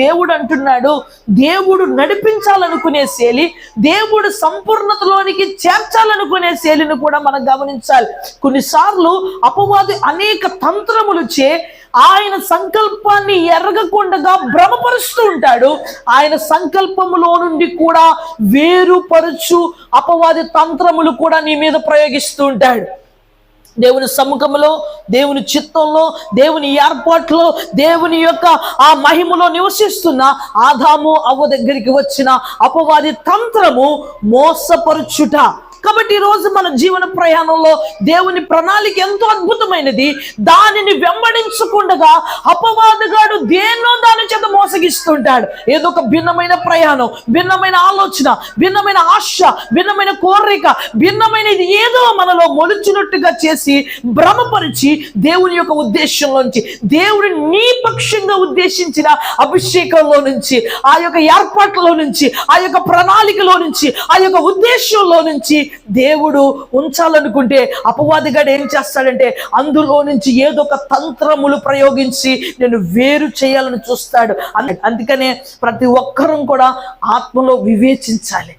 దేవుడు అంటున్నాడు దేవుడు నడిపించాలనుకునే శైలి దేవుడు సంపూర్ణతలోనికి చేర్చాలనుకునే శైలిని కూడా మనం గమనించాలి. కొన్నిసార్లు అపవాది అనేక తంత్రములు చే ఆయన సంకల్పాన్ని ఎరగకుండా భ్రమపరుస్తూ ఉంటాడు. ఆయన సంకల్పములో నుండి కూడా వేరుపరుచు అపవాది తంత్రములు కూడా నీ మీద ప్రయోగిస్తూ ఉంటాడు. దేవుని సముఖంలో దేవుని చిత్తంలో దేవుని ఏర్పాట్లో దేవుని యొక్క ఆ మహిమలో నివసిస్తున్న ఆదాము అవ్వ దగ్గరికి వచ్చిన అపవాది తంత్రము మోసపరుచుట. కాబట్టి ఈరోజు రోజు మన జీవన ప్రయాణంలో దేవుని ప్రణాళిక ఎంతో అద్భుతమైనది. దానిని వెంబడించకుండగా అపవాదగాడు దేన్నో దాని చేత మోసగిస్తుంటాడు. ఏదో ఒక భిన్నమైన ప్రయాణం భిన్నమైన ఆలోచన భిన్నమైన ఆశ భిన్నమైన కోరిక భిన్నమైనది ఏదో మనలో మొలిచినట్టుగా చేసి భ్రమపరిచి దేవుని యొక్క ఉద్దేశంలోంచి దేవుని నీ పక్షంగా ఉద్దేశించిన అభిషేకంలో నుంచి ఆ యొక్క ఏర్పాట్లలో నుంచి ఆ యొక్క ప్రణాళికలో నుంచి ఆ యొక్క ఉద్దేశంలో నుంచి దేవుడు ఉంచాలనుకుంటే అపవాదిగాడు ఏం చేస్తాడంటే అందులో నుంచి ఏదో ఒక తంత్రములు ప్రయోగించి నేను వేరు చేయాలని చూస్తాడు. అందుకనే ప్రతి ఒక్కరూ కూడా ఆత్మలో వివేచించాలి.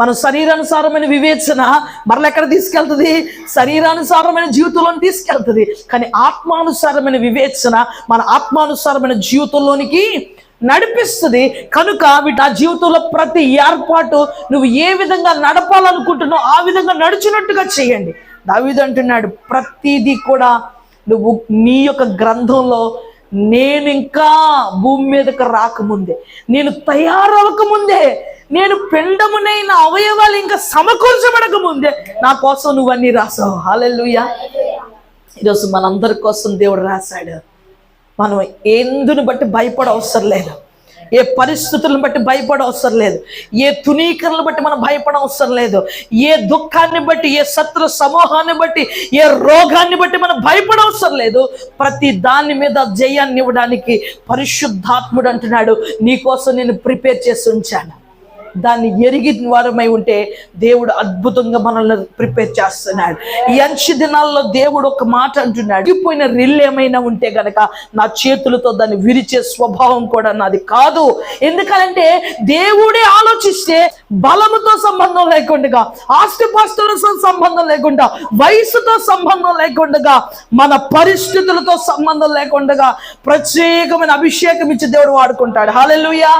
మన శరీరానుసారమైన వివేచన మరల ఎక్కడ తీసుకెళ్తుంది? శరీరానుసారమైన జీవితంలో తీసుకెళ్తుంది. కానీ ఆత్మానుసారమైన వివేచన మన ఆత్మానుసారమైన జీవితంలోనికి నడిపిస్తుంది. కనుక వీటి ఆ జీవితంలో ప్రతి ఏర్పాటు నువ్వు ఏ విధంగా నడపాలనుకుంటున్నావు ఆ విధంగా నడిచినట్టుగా చేయండి. దావీదు అంటున్నాడు ప్రతిదీ కూడా నువ్వు నీ యొక్క గ్రంథంలో నేను ఇంకా భూమి మీదకి రాకముందే. నేను తయారవక ముందే నేను పిండమునైన అవయవాలు ఇంకా సమకూర్చబడక ముందే నా కోసం నువ్వు అన్ని రాసావు. హాలెల్లుయా ఈరోజు మనందరి కోసం దేవుడు రాశాడు. మనం ఎందుని బట్టి భయపడ అవసరం లేదు. ఏ పరిస్థితులను బట్టి భయపడ అవసరం లేదు. ఏ తునీకరణను బట్టి మనం భయపడ అవసరం లేదు. ఏ దుఃఖాన్ని బట్టి ఏ శత్రు సమూహాన్ని బట్టి ఏ రోగాన్ని బట్టి మనం భయపడ అవసరం లేదు. ప్రతి దాని మీద జయాన్ని ఇవ్వడానికి పరిశుద్ధాత్ముడు అంటున్నాడు. నీకోసం నేను ప్రిపేర్ చేసి ఉంచాను. దాన్ని ఎరిగి వారమై ఉంటే దేవుడు అద్భుతంగా మనల్ని ప్రిపేర్ చేస్తున్నాడు. ఈ దినాల్లో దేవుడు ఒక మాట అంటున్నాడు. పోయిన రిల్ ఏమైనా ఉంటే గనక నా చేతులతో దాన్ని విరిచే స్వభావం కూడా నాది కాదు. ఎందుకంటే దేవుడే ఆలోచిస్తే బలముతో సంబంధం లేకుండా ఆస్తిపాస్తులతో సంబంధం లేకుండా వయసుతో సంబంధం లేకుండా మన పరిస్థితులతో సంబంధం లేకుండా ప్రత్యేకమైన అభిషేకం ఇచ్చి దేవుడు వాడుకుంటాడు. హాలెలుయా